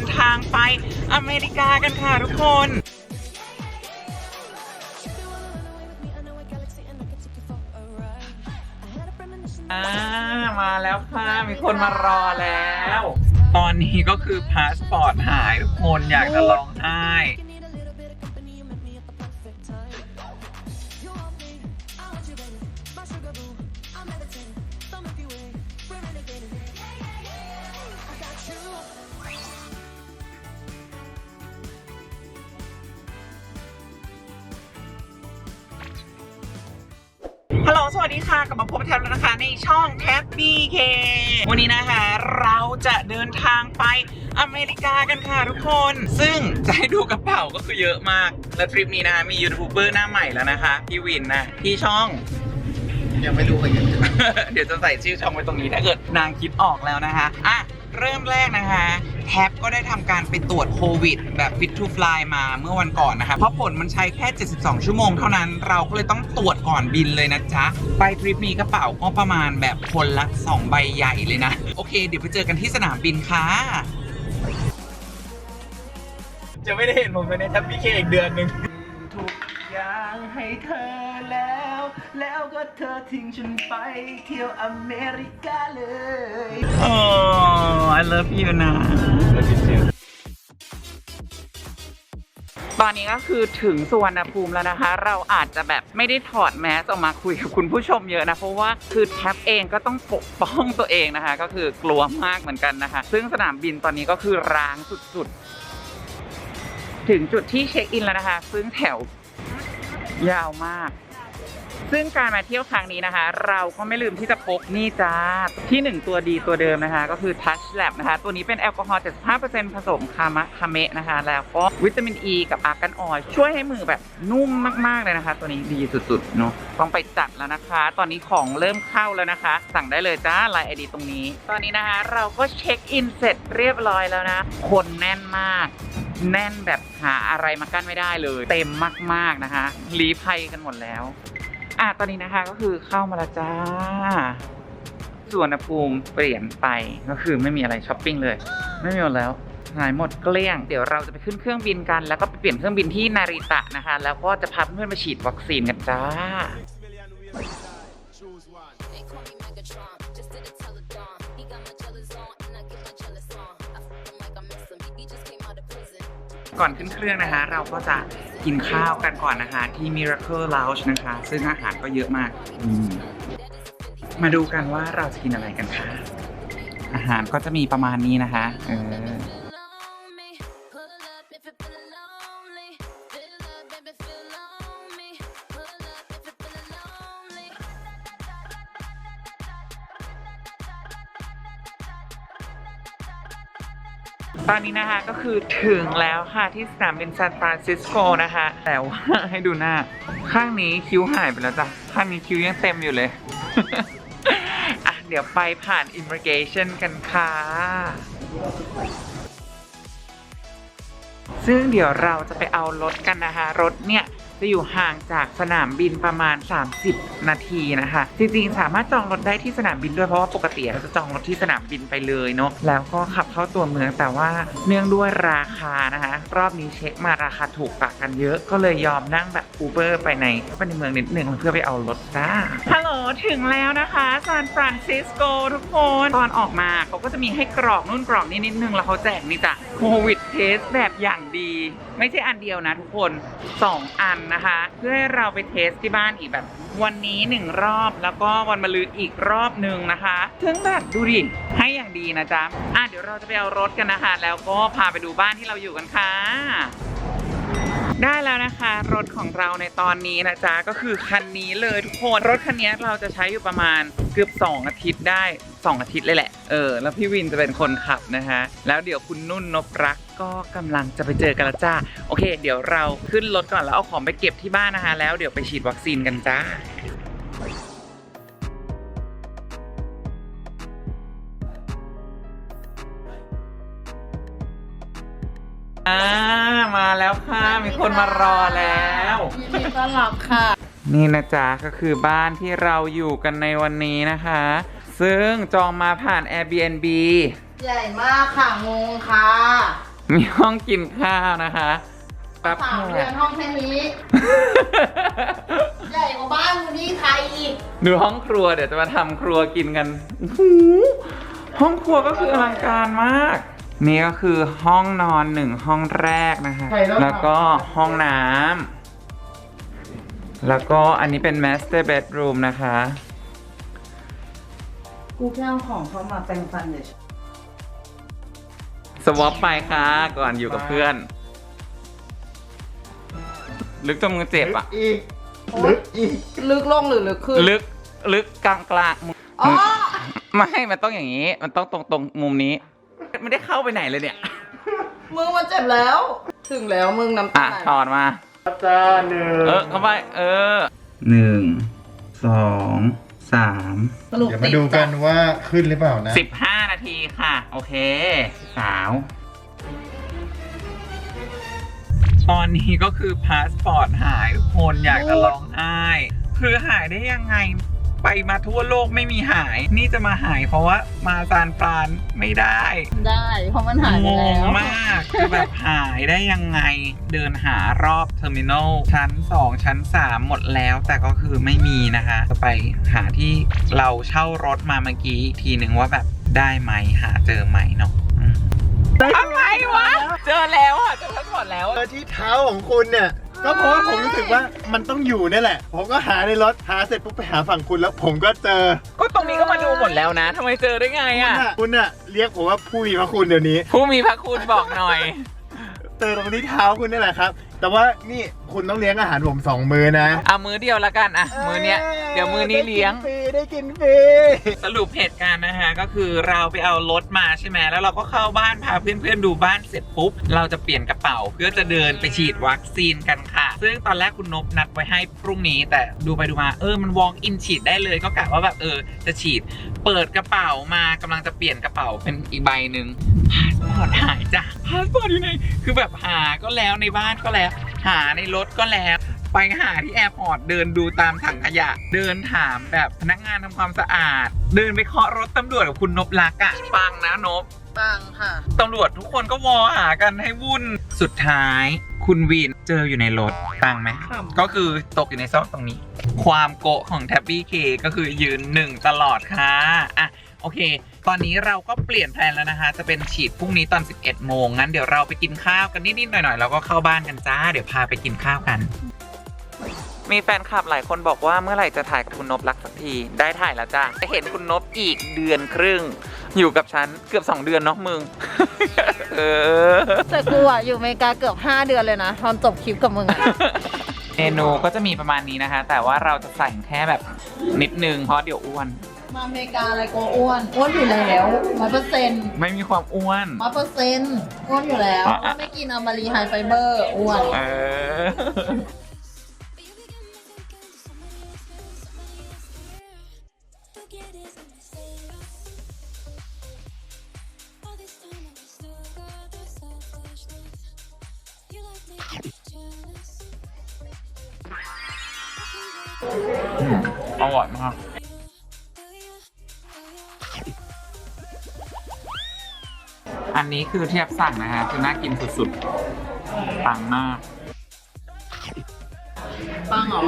นทางไปอเมริกากันค่ะทุกคนอ่ามาแล้วค่ะ มีคนมารอแล้ว ตอนนี้ก็คือพาสปอร์ตหายทุกคนอยากจะร้องไห้ สวัสดีค่ะกลับมาพบแทนแล้วนะคะในช่องแท็บบี้เควันนี้นะคะ เราจะเดินทางไปอเมริกากันค่ะทุกคน ซึ่งจะให้ดูกระเป๋าก็คือเยอะมาก และทริปนี้นะคะมียูทูบเบอร์หน้าใหม่แล้วนะคะ พี่วินนะพี่ช่อง ยังไม่รู้เหมือนกันเดี๋ยวจะใส่ชื่อช่องไว้ตรงนี้ถ้าเกิดนางคิดออกแล้วนะคะอะเริ่มแรกนะคะ แท็บก็ได้ทำการไปตรวจโควิด แบบ Fit to Fly มาเมื่อวันก่อนนะคะเพราะผลมันใช้แค่ 72 ชั่วโมงเท่านั้น เราก็เลยต้องตรวจก่อนบินเลยนะจ๊ะ ไปทริปนี้กระเป๋าก็ประมาณแบบคนละ 2 ใบใหญ่เลยนะ โอเค เดี๋ยวไปเจอกันที่สนามบินค่ะจะไม่ได้เห็นผมในแท็บพี่เคอีกเดือนหนึ่งทุกอย่างให้เธอแล้ว แล้วก็เธอทิ้งฉันไปเที่ยวอเมริกาเลยโอ้ I love you นะตอนนี้ก็คือถึงสุวรรณภูมิแล้วนะคะ เราอาจจะแบบไม่ได้ถอดแมสออกมาคุยกับคุณผู้ชมเยอะนะ เพราะว่าคือแท็บเองก็ต้องปกป้องตัวเองนะคะ ก็คือกลัวมากเหมือนกันนะคะ ซึ่งสนามบินตอนนี้ก็คือร้างสุดๆ ถึงจุดที่เช็คอินแล้วนะคะ ซึ่งแถวยาวมาก ซึ่งการมาเที่ยวครั้งนี้นะคะ เราก็ไม่ลืมที่จะพกนี่จ้าที่หนึ่งตัวดีตัวเดิมนะคะ ก็คือ Touch Lab นะคะ ตัวนี้เป็นแอลกอฮอล์ 75%ผสมคามะคาเมะนะคะ แล้วก็วิตามินอ e ีกับอาร์กันออยช่วยให้มือแบบนุ่มมาก ๆ เลยนะคะ ตัวนี้ดีสุดๆเนาะต้องไปจัดแล้วนะคะ ตอนนี้ของเริ่มเข้าแล้วนะคะ สั่งได้เลยจ้าไลน์ไอดีตรงนี้ ตอนนี้นะคะเราก็เช็คอินเสร็จเรียบร้อยแล้วนะ คนแน่นมากแน่นแบบหาอะไรมากั้นไม่ได้เลย เต็มมาก ๆนะคะรีภัยกันหมดแล้ว อะตอนนี้นะคะก็คือเข้ามาแล้วจ้าส่วนภูมิเปลี่ยนไปก็คือไม่มีอะไรช้อปปิ้งเลย ไม่มีหมดแล้วหายหมดเกลี้ยง เดี๋ยวเราจะไปขึ้นเครื่องบินกัน แล้วก็ไปเปลี่ยนเครื่องบินที่นาริตะนะคะ แล้วก็จะพาเพื่อนๆไปฉีดวัคซีนกันจ้า ก่อนขึ้นเครื่องนะคะ เราก็จะ กินข้าวกันก่อนนะคะที่ Miracle Lounge นะคะ ซึ่งอาหารก็เยอะมากอืมมาดูกันว่าเราจะกินอะไรกันคะอาหารก็จะมีประมาณนี้นะคะ เออ ตอนนี้นะคะก็คือถึงแล้วค่ะที่สนามบินซานฟรานซิสโกนะคะ แต่ว่าให้ดูหน้า ข้างนี้คิ้วหายไปแล้วจ้ะ ข้างนี้คิ้วยังเต็มอยู่เลยอะเดี๋ยวไปผ่านอิมเมอร์เกชันกันค่ะซึ่งเดี๋ยวเราจะไปเอารถกันนะคะ รถเนี่ย จะอยู่ห่างจากสนามบินประมาณ 30 นาทีนะคะ จริงๆ สามารถจองรถได้ที่สนามบินด้วยเพราะว่าปกติเราจะจองรถที่สนามบินไปเลยเนาะแล้วก็ขับเข้าตัวเมืองแต่ว่าเนื่องด้วยราคานะคะ รอบนี้เช็คมาราคาถูกกว่ากันเยอะก็เลยยอมนั่งแบบอูเบอร์ไปในไปในเมืองนิดนึงเพื่อไปเอารถจ้าฮัลโหลถึงแล้วนะคะซานฟรานซิสโกทุกคนตอนออกมาเขาก็จะมีให้กรอกนู่นกรอกนี่นิดนึงแล้วเขาแจกนี่จ้ะโควิดเทสแบบอย่างดี ไม่ใช่อันเดียวนะทุกคน 2 อันนะคะ เพื่อให้เราไปเทสที่บ้านอีกแบบ วันนี้หนึ่งรอบแล้วก็วันมะรืนอีกรอบหนึ่งนะคะถึงแบบดูดิให้อย่างดีนะจ๊ะอะเดี๋ยวเราจะไปเอารถกันนะคะ แล้วก็พาไปดูบ้านที่เราอยู่กันค่ะ ได้แล้วนะคะ รถของเราในตอนนี้นะจ๊ะก็คือคันนี้เลยทุกคนรถคันนี้เราจะใช้อยู่ประมาณเกือบ 2 อาทิตย์ได้ 2 อาทิตย์เลยแหละเออแล้วพี่วินจะเป็นคนขับนะคะแล้วเดี๋ยวคุณนุ่นนบรักก็กำลังจะไปเจอกันละจ้าโอเค เดี๋ยวเราขึ้นรถก่อนแล้วเอาของไปเก็บที่บ้านนะคะ แล้วเดี๋ยวไปฉีดวัคซีนกันจ้า อ่ามาแล้วค่ะ มีคนมารอแล้ว ยินดีต้อนรับค่ะ นี่นะจ๊ะก็คือบ้านที่เราอยู่กันในวันนี้นะคะ ซึ่งจองมาผ่าน Airbnb ใหญ่มากค่ะ งงค่ะมีห้องกินข้าวนะคะรับสามแขเดือกนห้องแค่นี้ ใหญ่กว่าบ้านคุณที่ไทยอีก ดูห้องครัวเดี๋ยวจะมาทำครัวกินกันโอ้โหห้องครัวก็คืออลังการมาก นี่ก็คือห้องนอนหนึ่งห้องแรกนะคะใครต้องทำแล้วก็ห้องน้ำ แล้วก็อันนี้เป็น master bedroom นะคะ กูแค่เอาของเขามาแปลงฟันเฉยสวอปไปค่ะ ก่อนอยู่กับเพื่อน ลึกจนมือเจ็บอะ อีก ลึกอีก ลึกลงหรือลึกขึ้น ลึก ลึกกลางกลางอ๋อ ไม่ มันต้องอย่างนี้ มันต้องตรงตรงมุมนี้ ไม่ได้เข้าไปไหนเลยเนี่ยมึงมันเจ็บแล้ว ถึงแล้วมึงน้ำอะตาถอดมา จ้าหนึ่งเออเข้าไป เออหนึ่งสองสามสรุปเดี๋ยวติมาดดูกัจ้ะนว่าขึ้นหรือเปล่านะสิบห้านาทีค่ะ โอเค สาว ตอนนี้ก็คือพาสปอร์ตหายทุกคนอยากจะร้องไห้ คือหายได้ยังไง ไปมาทั่วโลกไม่มีหาย นี่จะมาหายเพราะว่ามาซานฟรานไม่ได้ได้เพราะมันหายไปงแล้งวมากคือแบบหายได้ยังไง เดินหารอบเทอร์มินอลชั้น 2 ชั้น 3 หมดแล้ว แต่ก็คือไม่มีนะคะจะไปหาที่เราเช่ารถมาเมื่อกี้ทีหนึ่งว่าแบบได้ไหมหาเจอไหมเนาะอืมอะไรวะ เจอแล้วอะเจอพาสปอร์ตแล้วเจอที่เท้าของคุณเนี่ย ก็เพราะว่าผมรู้สึกว่ามันต้องอยู่นี่แหละ ผมก็หาในรถหาเสร็จปุ๊บไปหาฝั่งคุณแล้วผมก็เจอ ก็ตรงนี้ก็มาดูหมดแล้วนะทำไมเจอได้ไงคุณอะอะคุณอะเรียกผมว่าผู้มีพระคุณเดี๋ยวนี้ ผู้มีพระคุณบอกหน่อย เจอตรงที่เท้าคุณนี่แหละครับ แต่ว่านี่คุณต้องเลี้ยงอาหารผมสองมือนะเอามือเดียวละกันอะมือเนี้ยเดี๋ยวมือนี้เลี้ยง ได้กินฟรีได้กินฟรีสรุปเหตุการณ์นะฮะก็คือเราไปเอารถมาใช่ไหมแล้วเราก็เข้าบ้านพาเพื่อนๆดูบ้านเสร็จปุ๊บ เราจะเปลี่ยนกระเป๋าเพื่อจะเดินไปฉีดวัคซีนกันค่ะ ซึ่งตอนแรกคุณนบนัดไว้ให้พรุ่งนี้ แต่ดูไปดูมาเออมัน walk in ฉีดได้เลยก็กะว่าแบบเออจะฉีด เปิดกระเป๋ามากำลังจะเปลี่ยนกระเป๋าเป็นอีกใบหนึ่งพาสปอร์ตหายจ้ะพาสปอร์ตอยู่ไหนคือแบบหาก็แล้วในบ้านก็แล้ว หาในรถก็แล้ว ไปหาที่แอร์พอร์ตเดินดูตามถังขยะ เดินถามแบบพนักงานทำความสะอาด เดินไปเคาะรถตำรวจกับคุณนบลักษ์อะปังนะนบ ปังค่ะ ตำรวจทุกคนก็วอหากันให้วุ่น สุดท้าย คุณวีนเจออยู่ในรถปังไหม ครับ ก็คือตกอยู่ในซอกตรงนี้ ความโกะของแท็บบี้เคก็คือยืนหนึ่งตลอดค่ะ อะ โอเค ตอนนี้เราก็เปลี่ยนแผนแล้วนะคะ จะเป็นฉีดพรุ่งนี้ตอน 11 โมงงั้นเดี๋ยวเราไปกินข้าวกันนิดๆหน่อยๆแล้วก็เข้าบ้านกันจ้า เดี๋ยวพาไปกินข้าวกัน มีแฟนคลับหลายคนบอกว่าเมื่อไหร่จะถ่ายกับคุณนบรักสักทีได้ถ่ายแล้วจ้าจะเห็นคุณนบอีกเดือนครึ่ง อยู่กับฉันเกือบ 2 เดือนเนาะมึง เออ แต่กูอะอยู่อเมริกาเกือบ 5 เดือนเลยนะ ตอนจบคลิปกับมึงอะเมนูก็จะมีประมาณนี้นะคะ แต่ว่าเราจะใส่แค่แบบนิดนึงเพราะเดี๋ยวอ้วน มาอเมริกาอะไรกูอ้วน อ้วนอยู่แล้วร้อยเปอร์เซ็นต์ไม่มีความอ้วน ร้อยเปอร์เซ็นต์อ้วนอยู่แล้ว อะอะถ้าไม่กินอามารีไฮไฟเบอร์อ้วน เออ อันนี้คือเทียบสั่งนะฮะคือน่ากินสุดๆปังมากปังเหรอ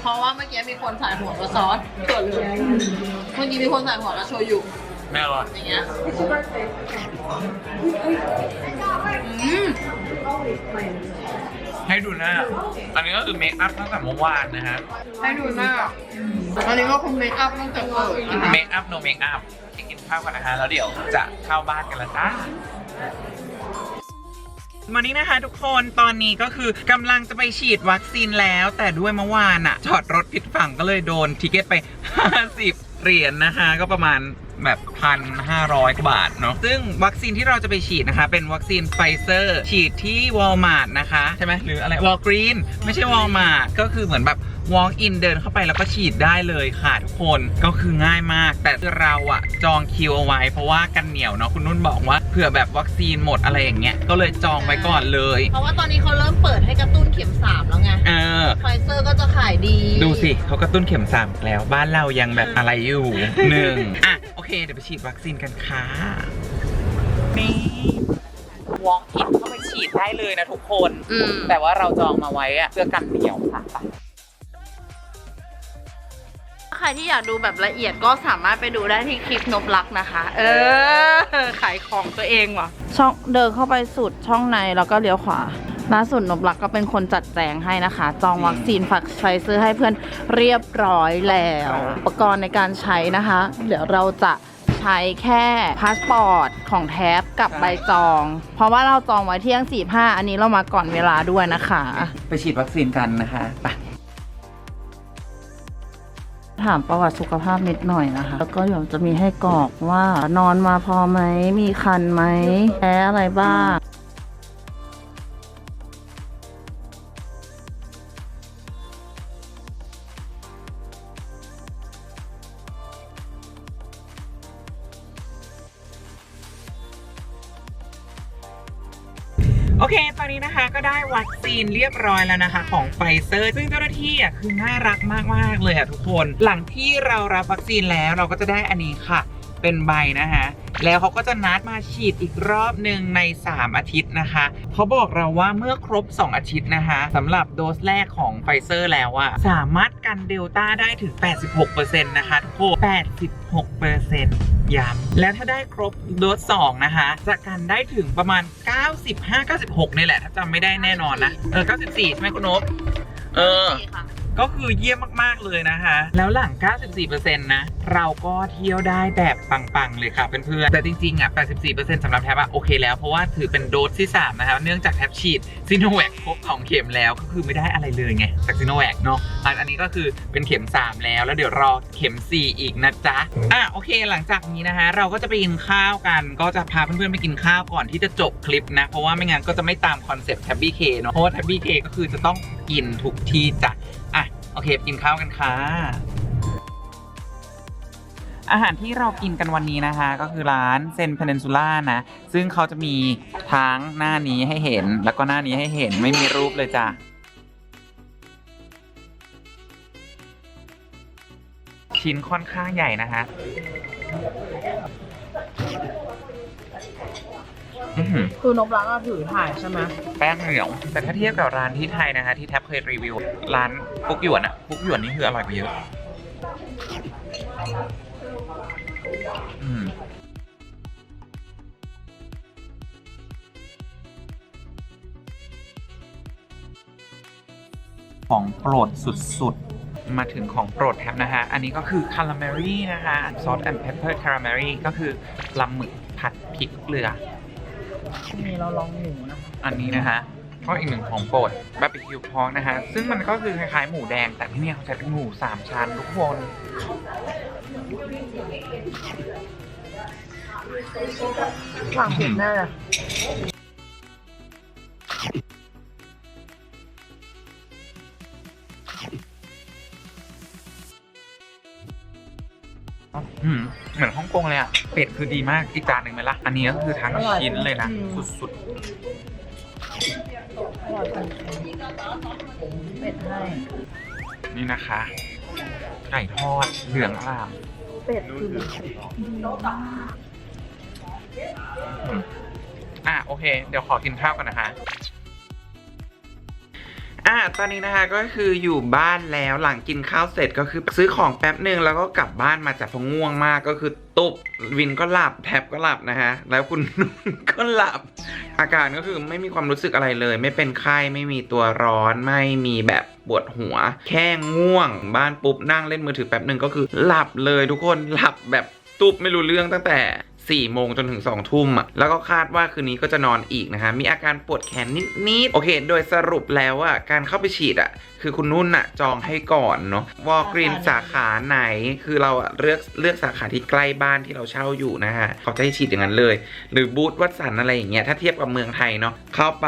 เพราะว่าเมื่อกี้มีคนใส่หัวกระซอสเกิดเลยเมื่อกี้มีคนใส่หัวกระโชยุไม่อร่อยอย่างเงี้ยอืมให้ดูหน้า อันนี้ก็คือเมคอัพตั้งแต่เมื่อวานนะฮะ ให้ดูหน้าอันนี้ก็คงเมคอัพตั้งแต่เกิดเมคอัพโนเมคอัพ ไปกินข้าวกันนะฮะแล้วเดี๋ยวจะเข้าบ้านกันแล้วจ้าวันนี้นะคะทุกคนตอนนี้ก็คือกำลังจะไปฉีดวัคซีนแล้ว แต่ด้วยเมื่อวานอะจอดรถผิดฝั่งก็เลยโดนทิเก็ตไป 50 เหรียญนะคะ ก็ประมาณแบบพันห้าร้อยกว่าบาทเนาะซึ่งวัคซีนที่เราจะไปฉีดนะคะ เป็นวัคซีนไฟเซอร์ ฉีดที่วอลมาร์ทนะคะ ใช่ไหมหรืออะไรวอลกรีนไม่ใช่วอลมาร์ทก็คือเหมือนแบบ walk in เดินเข้าไปแล้วก็ฉีดได้เลยค่ะทุกคนก็คือง่ายมาก แต่เราอะจองคิวเอาไว้ เพราะว่ากันเหนียวเนาะคุณนุ่นบอกว่าเผื่อแบบวัคซีนหมดอะไรอย่างเงี้ยก็เลยจองไว้ก่อนเลย เพราะว่าตอนนี้เขาเริ่มเปิดให้กระตุ้นเข็มสามแล้วไงเออไฟเซอร์ก็จะขายดีดูสิเขากระตุ้นเข็มสามแล้วบ้านเรายังแบบอะไรอยู่หนึ่งอะโอเคเดี๋ยวไปฉีดวัคซีนกันค่ะนี่ walk in เข้าไปฉีดได้เลยนะทุกคนอืมแต่ว่าเราจองมาไว้อะเพื่อกันเหนียวค่ะไป ใครที่อยากดูแบบละเอียดก็สามารถไปดูได้ที่คลิปนบลักนะคะ เออ ขายของตัวเองว่ะ ช่องเดินเข้าไปสุดช่องในแล้วก็เลี้ยวขวาล่าสุดนบลักก็เป็นคนจัดแจงให้นะคะ จองวัคซีนฝักไฟเซอร์ให้เพื่อนเรียบร้อยแล้ว อุปกรณ์ในการใช้นะคะ เดี๋ยวเราจะใช้แค่พาสปอร์ตของแท็บกับใบจอง เพราะว่าเราจองไว้เที่ยง45อันนี้เรามาก่อนเวลาด้วยนะคะ ไปฉีดวัคซีนกันนะคะไป ถามประวัติสุขภาพนิดหน่อยนะคะ แล้วก็เดี๋ยวจะมีให้กรอกว่านอนมาพอไหม มีคันไหมแพ้อะไรบ้าง ซีนเรียบร้อยแล้วนะคะของไฟเซอร์ ซึ่งเจ้าหน้าที่อะคือน่ารักมากๆเลยอะทุกคน หลังที่เรารับวัคซีนแล้วเราก็จะได้อันนี้ค่ะ เป็นใบนะคะ แล้วเขาก็จะนัดมาฉีดอีกรอบหนึ่งใน 3 อาทิตย์นะคะเขาบอกเราว่าเมื่อครบ 2 อาทิตย์นะคะสำหรับโดสแรกของไฟเซอร์แล้วอะสามารถกันเดลต้าได้ถึง 86%นะคะทุกคน86%ย้ำแล้วถ้าได้ครบโดส2นะคะ จะกันได้ถึงประมาณ 95-96นี่แหละ ถ้าจำไม่ได้แน่นอนนะ เออ 94 ใช่ไหมคุณนพเออ ก็คือเยี่ยมมากๆเลยนะคะ แล้วหลัง 94%นะ เราก็เที่ยวได้แบบปังๆ เลยค่ะเพื่อนๆแต่จริงๆ อะ 84%สำหรับแท็บอะโอเคแล้ว เพราะว่าถือเป็นโดสที่ 3 นะคะเนื่องจากแท็บฉีดซิโนแวคครบ2เข็มแล้วก็คือไม่ได้อะไรเลยไงจากซิโนแวคเนาะอันนี้ก็คือเป็นเข็ม 3 แล้ว แล้วเดี๋ยวรอเข็ม 4 อีกนะจ๊ะอะโอเคหลังจากนี้นะคะเราก็จะไปกินข้าวกันก็จะพาเพื่อนๆไปกินข้าวก่อนที่จะจบคลิปนะ เพราะว่าไม่งั้นก็จะไม่ตามคอนเซ็ปต์แท็บบี้เคเนาะเพราะว่าแท็บบี้เคก็คือจะต้องกินทุกที่จ้ะ โอเคกินข้าวกันค่ะ อาหารที่เรากินกันวันนี้นะคะ ก็คือร้านเซนเพน n นซูล่านะ ซึ่งเขาจะมีทั้งหน้านี้ให้เห็น แล้วก็หน้านี้ให้เห็นไม่มีรูปเลยจ้ะ ชิ้นค่อนข้างใหญ่นะคะ คือนบลักก็ถือถ่ายใช่ไหมแป้งเหนียว แต่ถ้าเทียบกับร้านที่ไทยนะคะ ที่แท็บเคยรีวิว ร้านฟุกหยวนอะฟุกหยวนนี่คืออร่อยกว่าเยอะอืมของโปรดสุดๆ มาถึงของโปรดแท็บนะคะอันนี้ก็คือคาราเมลี่นะคะซอสแอนด์เพปเปอร์คาราเมลี่ก็คือปลาหมึกผัดพริกเกลือ มีเราลองหมูนะคะอันนี้นะคะก็อีกหนึ่งของโปรดบาร์บีคิวพอกนะคะซึ่งมันก็คือคล้ายๆหมูแดง แต่ที่เนี่ยเขาใช้เป็นหมูสามชั้นทุกคนสั่งผิดแน่เลยอืม เหมือนฮ่องกงเลยอะ เป็ดคือดีมาก อีกจานหนึ่งไหมล่ะ อันนี้ก็คือทั้งชิ้นเลยนะ สุดเป็ดให้ ๆ นี่นะคะ ไก่ทอดเหลืองอร่ามเป็ดคืออืมอะโอเค เดี๋ยวขอกินข้าวกันนะคะ อะตอนนี้นะคะก็คืออยู่บ้านแล้วหลังกินข้าวเสร็จก็คือซื้อของแป๊บหนึ่งแล้วก็กลับบ้านมาจากพง่วงมากก็คือตุบวินก็หลับแท็บก็หลับนะฮะแล้วคุณนุ่นก็หลับ อาการก็คือไม่มีความรู้สึกอะไรเลย ไม่เป็นไข้ไม่มีตัวร้อนไม่มีแบบปวดหัว แค่ง่วง บ้านปุ๊บนั่งเล่นมือถือแป๊บหนึ่งก็คือหลับเลยทุกคนหลับแบบตุบไม่รู้เรื่องตั้งแต่ 4โมงจนถึง2ทุ่มอะแล้วก็คาดว่าคืนนี้ก็จะนอนอีกนะคะมีอาการปวดแขนนิดๆโอเค โดยสรุปแล้วอะการเข้าไปฉีดอะคือคุณนุ่นอะจองให้ก่อนเนาะวอลกรีนสาขาไหน คือเราอะเลือกเลือกสาขาที่ใกล้บ้านที่เราเช่าอยู่นะฮะเขาจะให้ฉีดอย่างนั้นเลย หรือบูธวัดสันอะไรอย่างเงี้ยถ้าเทียบกับเมืองไทยเนาะเข้าไป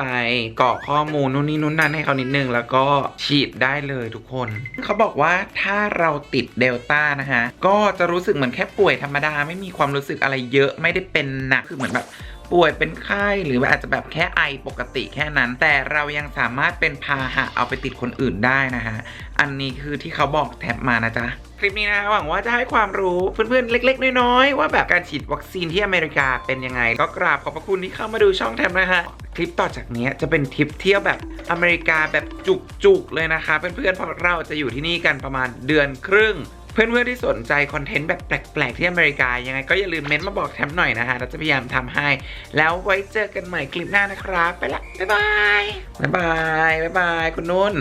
กรอกข้อมูลนู่นนี่นู่นนั่นให้เขานิดนึง แล้วก็ฉีดได้เลยทุกคน เขาบอกว่าถ้าเราติดเดลต้านะฮะก็จะรู้สึกเหมือนแค่ป่วยธรรมดาไม่มีความรู้สึกอะไรเยอะไม่ได้เป็นหนักคือเหมือนแบบป่วยเป็นไข้หรือว่าอาจจะแบบแค่ไอปกติแค่นั้น แต่เรายังสามารถเป็นพาหะเอาไปติดคนอื่นได้นะฮะ อันนี้คือที่เขาบอกแท็บมานะจ๊ะ คลิปนี้นะหวังว่าจะให้ความรู้เพื่อนๆเล็ก ๆ น้อยๆว่าแบบการฉีดวัคซีนที่อเมริกาเป็นยังไง ก็กราบขอบพระคุณที่เข้ามาดูช่องแท็บนะฮะคลิปต่อจากนี้จะเป็นทริปเที่ยวแบบอเมริกาแบบจุกๆเลยนะคะเพื่อนๆเพราะเราจะอยู่ที่นี่กันประมาณเดือนครึ่ง เพื่อนๆที่สนใจคอนเทนต์แบบแปลกๆที่อเมริกายังไงก็อย่าลืมเม้นต์มาบอกแทมหน่อยนะฮะเราจะพยายามทำให้ แล้วไว้เจอกันใหม่คลิปหน้านะครับ ไปละ บ๊ายบาย บ๊ายบาย บ๊ายบาย คุณนุ่น